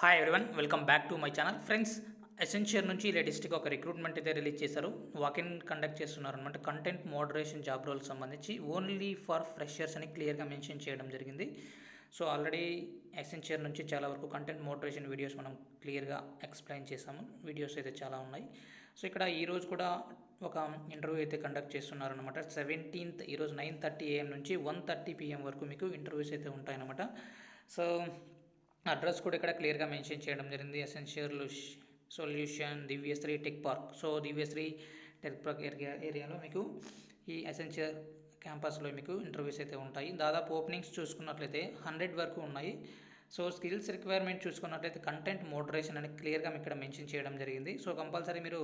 Hi everyone welcome back to my channel friends essential నుంచి లేటెస్ట్గా ఒక రిక్రూట్మెంట్ అయితే రిలీజ్ చేశారు. వాకిన్ కండక్ట్ చేస్తున్నారు అనమాట కంటెంట్ మోడరేషన్ జాబ్ రోల్ సంబంధించి ఓన్లీ ఫర్ ఫ్రెషర్స్ అని క్లియర్గా మెన్షన్ చేయడం జరిగింది. సో ఆల్రెడీ ఎసెన్షియర్ నుంచి చాలా వరకు కంటెంట్ మోడరేషన్ వీడియోస్ మనం క్లియర్గా ఎక్స్ప్లెయిన్ చేసాము వీడియోస్ అయితే చాలా ఉన్నాయి. సో ఇక్కడ ఈరోజు కూడా ఒక ఇంటర్వ్యూ అయితే కండక్ట్ చేస్తున్నారనమాట సెవెంటీన్త్ ఈరోజు నైన్ థర్టీ ఏఎం నుంచి వన్ థర్టీ పిఎం వరకు మీకు ఇంటర్వ్యూస్ అయితే ఉంటాయన్నమాట. సో అడ్రస్ కూడా ఇక్కడ క్లియర్గా మెన్షన్ చేయడం జరిగింది. Essential solution Divyasree tech park so Divyasree tech park area ఏరియాలో మీకు ఈ ఎసెన్షియల్ క్యాంపస్లో మీకు ఇంటర్వ్యూస్ అయితే ఉంటాయి. దాదాపు ఓపెనింగ్స్ చూసుకున్నట్లయితే హండ్రెడ్ వరకు ఉన్నాయి. సో స్కిల్స్ రిక్వైర్మెంట్ చూసుకున్నట్లయితే కంటెంట్ మోడరేషన్ అని క్లియర్గా ఇక్కడ మెన్షన్ చేయడం జరిగింది. సో కంపల్సరీ మీరు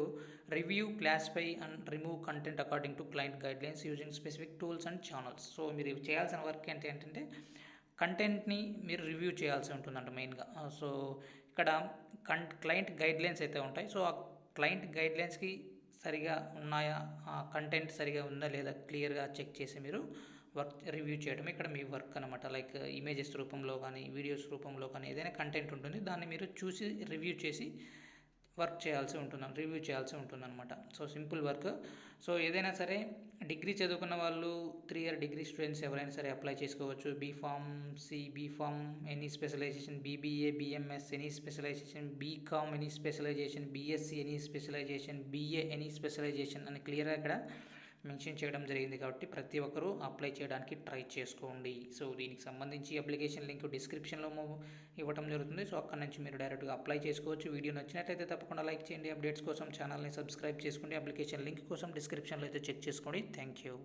review classify and remove content according to client guidelines using specific tools and channels so మీరు చేయాల్సిన వర్క్ ఏంటి ఏంటంటే కంటెంట్ని మీరు రివ్యూ చేయాల్సి ఉంటుందంట మెయిన్గా. సో ఇక్కడ కం క్లయింట్ గైడ్లైన్స్ అయితే ఉంటాయి. సో ఆ క్లయింట్ గైడ్లైన్స్కి సరిగా ఉన్నాయా? ఆ కంటెంట్ సరిగా ఉందా? లేదా క్లియర్గా చెక్ చేసి మీరు వర్క్ రివ్యూ చేయడం ఇక్కడ మీ వర్క్ అనమాట లైక్ ఇమేజెస్ రూపంలో కానీ వీడియోస్ రూపంలో కానీ ఏదైనా కంటెంట్ ఉంటుంది. దాన్ని మీరు చూసి రివ్యూ చేసి వర్క్ చేయాల్సి ఉంటుంది రివ్యూ చేయాల్సి ఉంటుంది అనమాట సో సింపుల్ వర్క్ సో ఏదైనా సరే డిగ్రీ చదువుకున్న వాళ్ళు త్రీ ఇయర్ డిగ్రీ స్టూడెంట్స్ ఎవరైనా సరే అప్లై చేసుకోవచ్చు. B Pharm C B Pharm any specialization BBA BMS any specialization B Com any specialization BSc any specialization BA any specialization అని క్లియర్గా ఇక్కడ మెన్షన్ చేయడం జరిగింది కాబట్టి ప్రతి ఒక్కరూ అప్లై చేయడానికి ట్రై చేసుకోండి. సో దీనికి సంబంధించి అప్లికేషన్ లింక్ డిస్క్రిప్షన్లో ఇవ్వడం జరుగుతుంది. సో అక్కడ నుంచి మీరు డైరెక్ట్గా అప్లై చేసుకోవచ్చు. వీడియో నచ్చినట్లయితే తప్పకుండా లైక్ చేయండి. అప్డేట్స్ కోసం ఛానల్ని సబ్స్క్రైబ్ చేసుకోండి. అప్లికేషన్ లింక్ కోసం డిస్క్రిప్షన్లో అయితే చెక్ చేసుకోండి. Thank you